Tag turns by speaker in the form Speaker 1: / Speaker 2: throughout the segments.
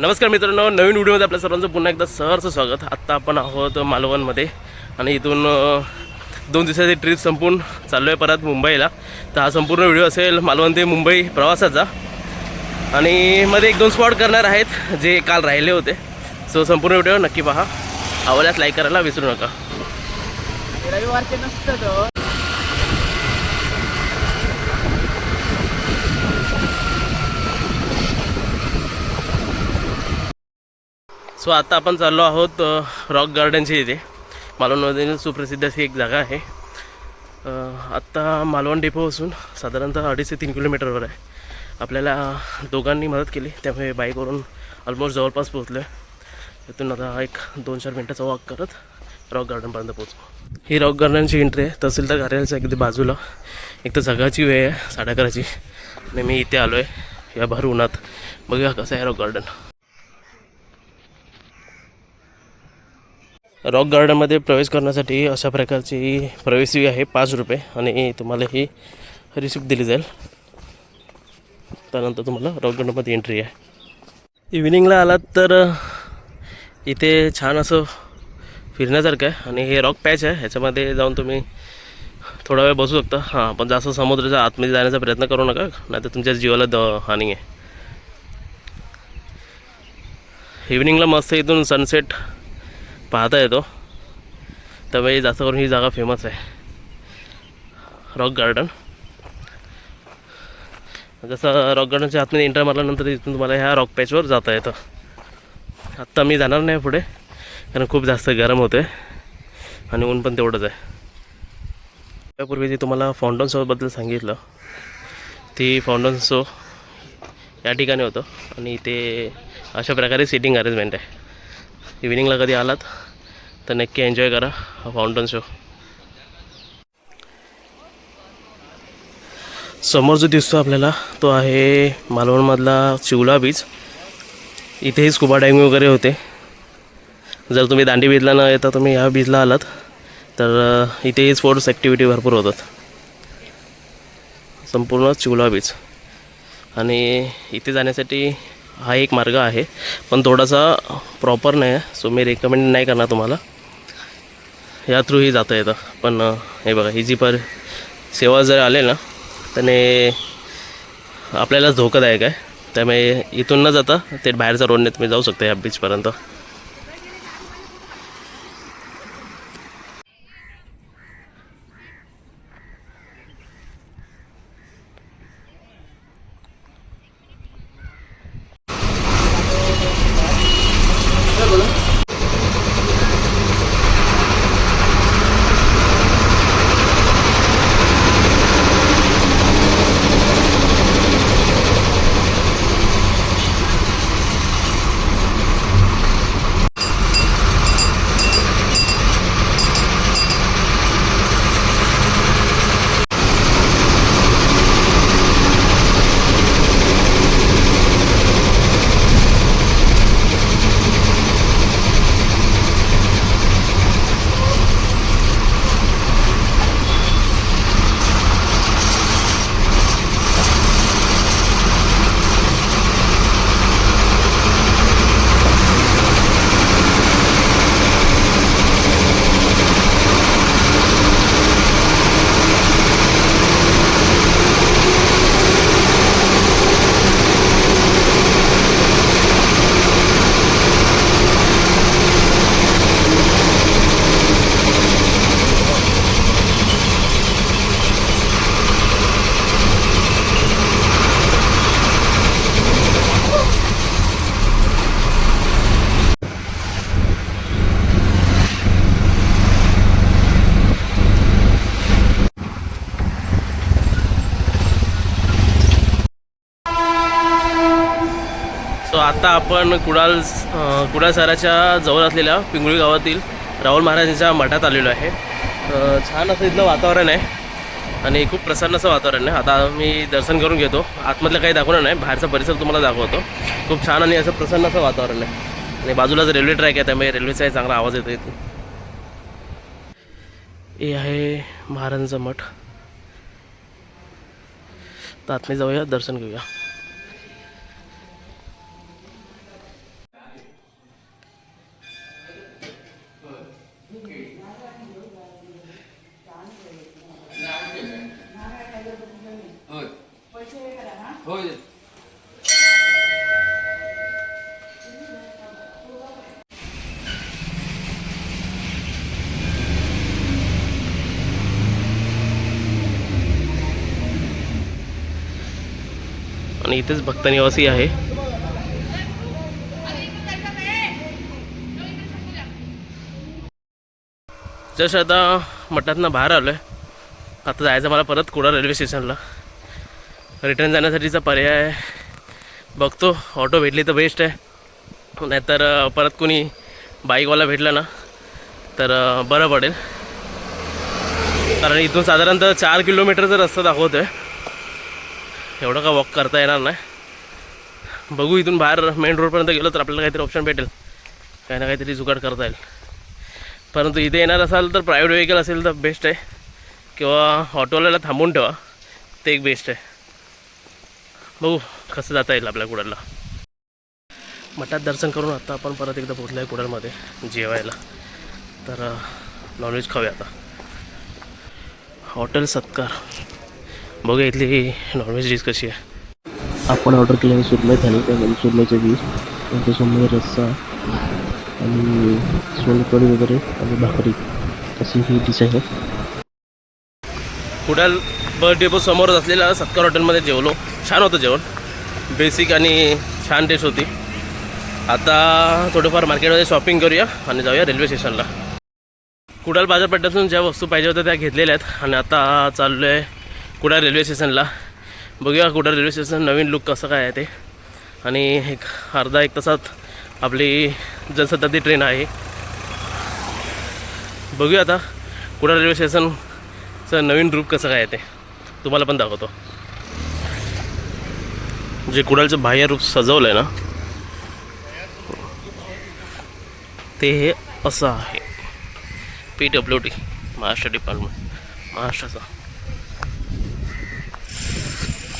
Speaker 1: नमस्कार मित्रांनो नवीन व्हिडिओमध्ये आपल्या सर्वांचं पुन्हा एकदा सहर्ष स्वागत. आत्ता आपण आहोत मालवणमध्ये आणि इथून दोन दिवसाची ट्रिप संपून चाललो आहे परत मुंबईला. तर हा संपूर्ण व्हिडिओ असेल मालवण ते मुंबई प्रवासाचा. आणि मध्ये एक दोन स्पॉट करणार आहेत जे काल राहिले होते. सो संपूर्ण व्हिडिओ नक्की पहा. आवडल्यास लाईक करायला विसरू नका.
Speaker 2: रविवारचे नसतं
Speaker 1: सो आता आपण चाललो आहोत रॉक गार्डनच्या इथे. मालवणमधील सुप्रसिद्ध अशी एक जागा आहे. आत्ता मालवण डेपोपासून साधारणतः अडीच ते तीन किलोमीटरवर आहे. आपल्याला दोघांनी मदत केली त्यामुळे बाईकवरून ऑलमोस्ट जवळपास पोहोचलो आहे तिथून आता एक दोन चार मिनटाचा वॉक करत रॉक गार्डनपर्यंत पोहोचलो ही रॉक गार्डनची एंट्री आहे. तहसीलदार कार्यालयाच्या अगदी बाजूला. एक तर जगाची वेळ आहे साडे अकराची. आणि मी इथे आलो आहे या भर उन्हात. बघूया कसं आहे रॉक गार्डन रॉक गार्डनमध्ये प्रवेश करण्यासाठी अशा प्रकारची प्रवेश फी आहे पाच रुपये. आणि तुम्हाला ही रिसिप्ट दिली जाईल. त्यानंतर तुम्हाला रॉक गार्डनमध्ये एंट्री आहे. इव्हिनिंगला आलात तर इथे छान असं फिरण्यासारखं आहे. आणि हे रॉक पॅच आहे. ह्याच्यामध्ये जाऊन तुम्ही थोडा वेळ बसू शकता. हां पण जास्त समुद्राच्या आतमध्ये जाण्याचा प्रयत्न करू नका. नाहीतर तुमच्या जीवाला द हानी आहे. इव्हिनिंगला मस्त इथून सनसेट पाहता येतो त्यामुळे जास्त करून ही जागा फेमस आहे. रॉक गार्डन जसं रॉक गार्डनच्या आतमध्ये एंटर मारल्यानंतर इथून तुम्हाला ह्या रॉक पॅचवर जाता येतं. आत्ता मी जाणार नाही पुढे कारण खूप जास्त गरम होते आणि ऊन पण तेवढंच आहे. त्यापूर्वी जे तुम्हाला फाउंडन शोबद्दल सांगितलं ती फाउंडन शो या ठिकाणी होतं. आणि ते अशा प्रकारे सिटिंग अरेंजमेंट आहे. इव्हिनिंगला कधी आलात? तर नक्की एन्जॉय करा हा फाउंटन शो समोर जो दिसतो आपल्याला तो आहे मालवणमधला चिवला बीच इथेही स्कुबा डायविंग वगैरे होते. जर तुम्ही दांडी बीचला न येता तुम्ही ह्या बीचला आलात तर इथेही स्पोर्ट्स ॲक्टिव्हिटी भरपूर होतात. संपूर्ण चिवला बीच आणि इथे जाण्यासाठी हा एक मार्ग आहे. पण थोडासा प्रॉपर नाही आहे. सो मी रेकमेंड नाही करणार तुम्हाला. या थ्रूही जाता येतं. पण हे बघा ही जी पर सेवा जर आले ना त्याने आपल्याला धोकादायक आहे. त्यामुळे इथून न जाता ते बाहेरचा रोडने तुम्ही जाऊ शकता या बीचपर्यंत सो आता आपण कुडाल कुडाळ कुडाल शहराच्या जवळ असलेल्या पिंगुळी गावातील राहुल महाराजांच्या मठात आलेलो आहे. छान असं इथलं वातावरण आहे आणि खूप प्रसन्न असं वातावरण आहे. आता मी दर्शन करून घेतो. आतमधलं काही दाखवणार नाही. बाहेरचा परिसर तुम्हाला दाखवतो. खूप छान आणि असं प्रसन्न असं वातावरण आहे. आणि बाजूलाच रेल्वे ट्रॅक आहे त्यामुळे रेल्वेचाही चांगला आवाज येतो इथून हे आहे महाराजांचा मठ. तर आतमध्ये जाऊया दर्शन घेऊया. आणि इथेच भक्त निवासी आहे. जसं आता मठातनं बाहेर आलो आहे आता जायचं मला परत कुडा रेल्वे स्टेशनला. रिटर्न जाण्यासाठीचा पर्याय बघतो ऑटो भेटली तर बेस्ट आहे. नाहीतर परत कोणी बाईकवाला भेटला ना तर बरं पडेल. कारण इथून साधारणतः चार किलोमीटरचा रस्ता दाखवतो आहे एवढं का वॉक करता येणार नाही? बघू इथून बाहेर मेन रोडपर्यंत गेलो तर आपल्याला काहीतरी ऑप्शन भेटेल. काही ना काहीतरी जुगाड करता येईल. परंतु इथे येणार असाल तर प्रायव्हेट व्हेकल असेल तर बेस्ट आहे. किंवा ऑटोवाल्याला थांबून ठेवा. ते एक बेस्ट आहे. बघू कसं जाता येईल आपल्या कुडाळला? मठात दर्शन करून आता आपण परत एकदा पोचलो आहे कुडाळमध्ये जेवायला. तर नॉनव्हेज खाऊया आता. हॉटेल सत्कार. बघूया इथली नॉनव्हेज डिश कशी आहे.
Speaker 3: आपण ऑर्डर केलेलं सुरमई थाली त्यामध्ये सुरमईचे पीस त्याच्यासमोर रस्सा आणि सोलकढी वगैरे आणि भाकरी. अशी ही डिश आहे.
Speaker 1: कुडाल बस डेपो समोरच असलेल्या सत्कार हॉटेलमध्ये जेवलो. छान होतं जेवण. बेसिक आणि छान टेस्ट होती. आता थोडंफार मार्केटमध्ये शॉपिंग करूया आणि जाऊया रेल्वे स्टेशनला कुडाल बाजारपेठातून ज्या वस्तू पाहिजे होत्या त्या घेतलेल्या आहेत. आणि आता चाललो आहे कुडाळ रेल्वे स्टेशनला बघूया कुडाळ रेल्वे स्टेशन नवीन लुक कसं काय आहे ते. आणि एक अर्धा एक तासात आपली जनशताब्दी ट्रेन आहे. बघूया आता कुडाळ रेल्वे स्टेशनचं नवीन रूप कसं काय आहे ते. तुम्हाला पण दाखवतो. जे कुडाळचं बाह्य रूप सजवलं आहे ना ते हे असं आहे. P W D Maharashtra department महाराष्ट्राचा.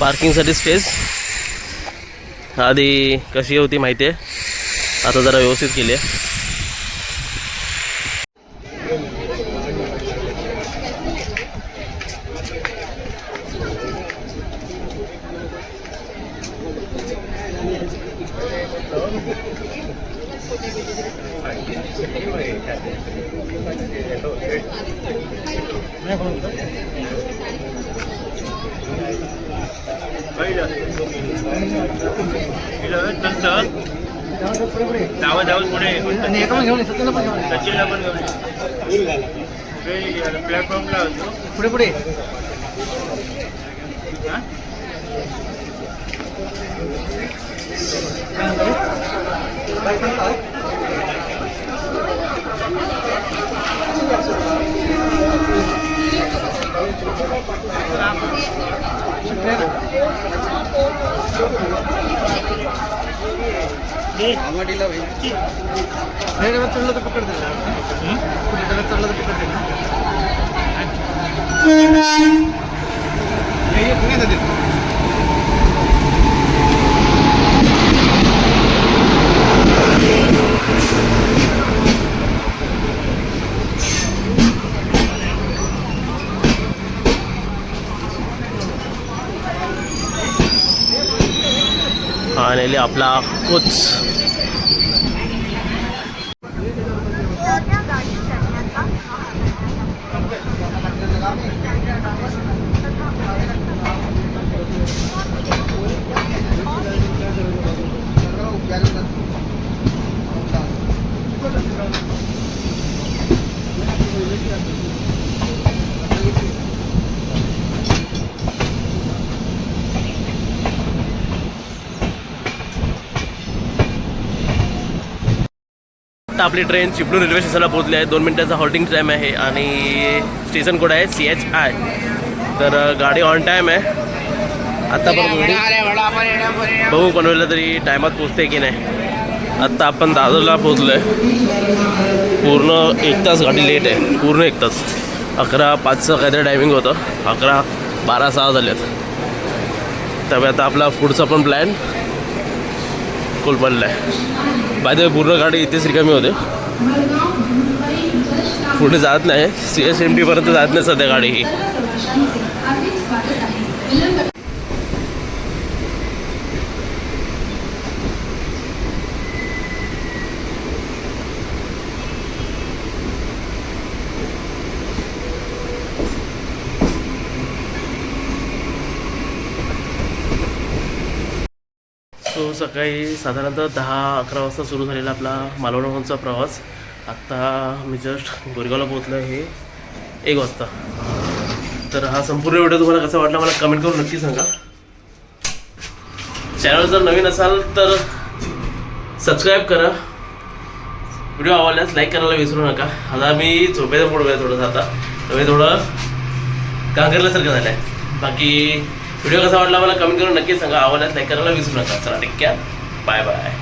Speaker 1: पार्किंगसाठी स्पेस आधी कशी होती माहिती आहे आता जरा व्यवस्थित केली आहे.
Speaker 4: धावत धावत पुढे सचिनला पण घेऊन प्लॅटफॉर्मला होतो
Speaker 2: पुढे पुढे चढलं तर पकडते चढलं तर पकडते
Speaker 1: आणि आपला कोच. आता आपली ट्रेन चिपळूण रेल्वे स्टेशनला पोहोचली आहे. दोन मिनिटाचा हॉल्टिंग टाईम आहे आणि स्टेशन कोड आहे? सी एच आय तर गाडी ऑन टाईम आहे. आत्ता पण बघू पनवेलला तरी टायमात पोचते की नाही. आत्ता आपण दादरला पोचलो आहे पूर्ण एक तास गाडी लेट आहे. पूर्ण एक तास. अकरा पाचचं काहीतरी टायमिंग होतं. अकरा बारा सहा झाल्यात त्यामुळे आता आपला पुढचा पण प्लॅन कोलपडला आहे. बाय पूर्ण गाडी इथेच रिकामी होते. पुढे जात नाही. सी एस एम टीपर्यंत जात नाही सध्या गाडी ही. सकाळी साधारणतः दहा अकरा वाजता सुरू झालेला आपला मालवणचा प्रवास. आत्ता मी जस्ट गोरेगावला पोहोचलो हे एक वाजता. तर हा संपूर्ण व्हिडिओ तुम्हाला कसा वाटला मला कमेंट करून नक्की सांगा. चॅनल जर नवीन असाल तर सबस्क्राईब करा. व्हिडिओ आवडल्यास लाईक करायला विसरू नका. आता मी झोपेचा मोड आहे थोडंसं आता. तर मी थोडं कांगरल्यासारखं झालं आहे बाकी व्हिडिओ कसा वाटला मला कमेंट करून नक्की सांगा. आवडल्यास लाईक करायला विसरू नका. चला टेक बाय बाय